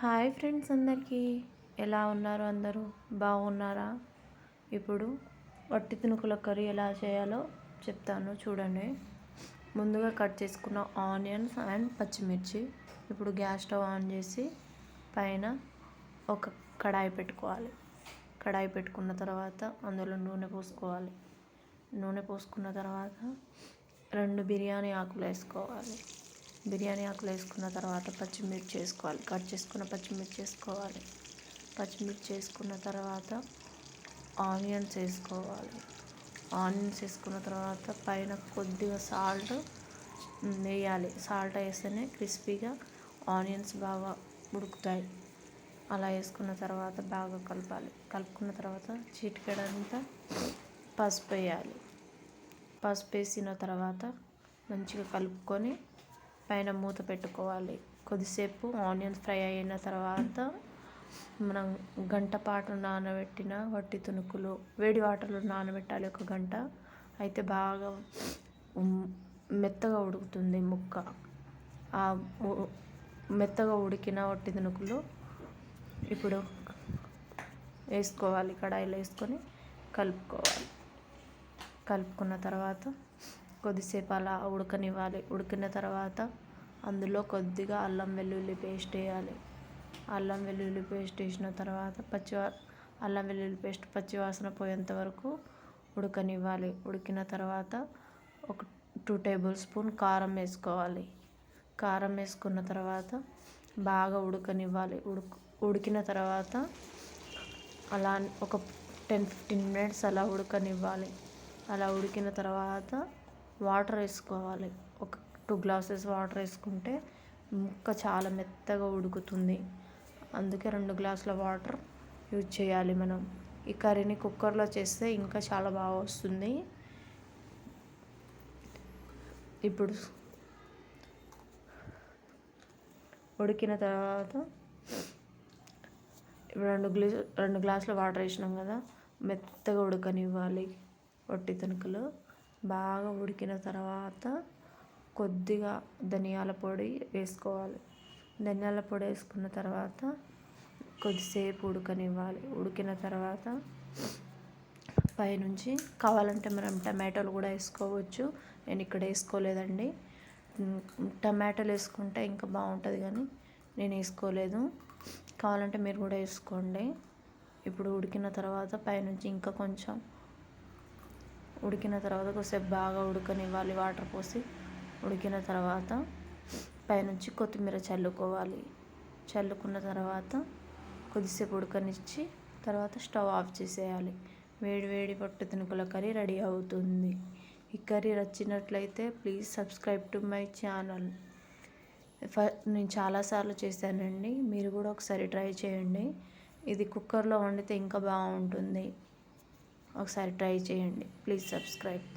Hi friends అందరికీ. ఎలా ఉన్నారు అందరూ? బాగున్నారా? ఇప్పుడు వట్టి తినుకుల కర్రీ ఎలా చేయాలో చెప్తాను చూడండి. ముందుగా కట్ చేసుకున్న ఆనియన్స్ అండ్ పచ్చిమిర్చి. ఇప్పుడు గ్యాస్ స్టవ్ ఆన్ చేసి పైన ఒక కడాయి పెట్టుకోవాలి. కడాయి పెట్టుకున్న తర్వాత అందులో నూనె పోసుకోవాలి. నూనె పోసుకున్న తర్వాత రెండు బిర్యానీ ఆకులు వేసుకోవాలి బిర్యానీ ఆకులు వేసుకున్న తర్వాత పచ్చిమిర్చి వేసుకోవాలి. కట్ చేసుకున్న పచ్చిమిర్చి వేసుకోవాలి. పచ్చిమిర్చి వేసుకున్న తర్వాత ఆనియన్స్ వేసుకోవాలి. ఆనియన్స్ వేసుకున్న తర్వాత పైన కొద్దిగా సాల్ట్ వేయాలి. సాల్ట్ వేస్తేనే క్రిస్పీగా ఆనియన్స్ బాగా ఉడుకుతాయి. అలా వేసుకున్న తర్వాత బాగా కలపాలి. కలుపుకున్న తర్వాత చిటికెడంతా పసుపు వేయాలి. పసుపు వేసిన తర్వాత మంచిగా కలుపుకొని పైన మూత పెట్టుకోవాలి. కొద్దిసేపు ఆనియన్స్ ఫ్రై అయిన తర్వాత మనం గంట పాటు నానబెట్టిన వట్టి తునుకులు వేడి వాటర్లో నానబెట్టాలి ఒక గంట. అయితే బాగా మెత్తగా ఉడుకుతుంది ముక్క. ఆ మెత్తగా ఉడికిన వట్టి తునుకులు ఇప్పుడు వేసుకోవాలి కడాయిలో వేసుకొని కలుపుకోవాలి. కలుపుకున్న తర్వాత కొద్దిసేపు అలా ఉడకనివ్వాలి. ఉడికిన తర్వాత అందులో కొద్దిగా అల్లం వెల్లుల్లి పేస్ట్ వేయాలి. అల్లం వెల్లుల్లి పేస్ట్ వేసిన తర్వాత పచ్చి అల్లం వెల్లుల్లి పేస్ట్ పచ్చివాసన పోయేంత వరకు ఉడకనివ్వాలి. ఉడికిన తర్వాత ఒక టూ టేబుల్ స్పూన్ కారం వేసుకోవాలి. కారం వేసుకున్న తర్వాత బాగా ఉడకనివ్వాలి. ఉడుకు ఉడికిన తర్వాత అలా ఒక టెన్ ఫిఫ్టీన్ మినిట్స్ అలా ఉడకనివ్వాలి. అలా ఉడికిన తర్వాత వాటర్ వేసుకోవాలి. ఒక టూ గ్లాసెస్ వాటర్ వేసుకుంటే ముక్క చాలా మెత్తగా ఉడుకుతుంది. అందుకే రెండు గ్లాసుల వాటర్ యూజ్ చేయాలి మనం. ఈ కర్రీని కుక్కర్లో చేస్తే ఇంకా చాలా బాగా వస్తుంది. ఇప్పుడు ఉడికిన తర్వాత రెండు గ్లీ రెండు గ్లాసుల వాటర్ వేసినాం కదా మెత్తగా ఉడకనివ్వాలి. వట్టి తణుకులు బాగా ఉడికిన తర్వాత కొద్దిగా ధనియాల పొడి వేసుకోవాలి. ధనియాల పొడి వేసుకున్న తర్వాత కొద్దిసేపు ఉడకనివ్వాలి. ఉడికిన తర్వాత పైనుంచి కావాలంటే మనం టమాటోలు కూడా వేసుకోవచ్చు. నేను ఇక్కడ వేసుకోలేదండి. టమాటాలు వేసుకుంటే ఇంకా బాగుంటుంది కానీ నేను వేసుకోలేదు. కావాలంటే మీరు కూడా వేసుకోండి. ఇప్పుడు ఉడికిన తర్వాత పైనుంచి ఇంకా కొంచెం ఉడికిన తర్వాత కొద్దిసేపు బాగా ఉడకనివ్వాలి. వాటర్ పోసి ఉడికిన తర్వాత పైనుంచి కొత్తిమీర చల్లుకోవాలి. చల్లుకున్న తర్వాత కొద్దిసేపు ఉడకనిచ్చి తర్వాత స్టవ్ ఆఫ్ చేసేయాలి. వేడి వేడి పట్టు తినుకుల కర్రీ రెడీ అవుతుంది. ఈ కర్రీ నచ్చినట్లయితే please subscribe to my channel. నేను చాలాసార్లు చేశానండి. మీరు కూడా ఒకసారి ట్రై చేయండి. ఇది కుక్కర్లో వండితే ఇంకా బాగుంటుంది. ఒకసారి ట్రై చేయండి. Please subscribe.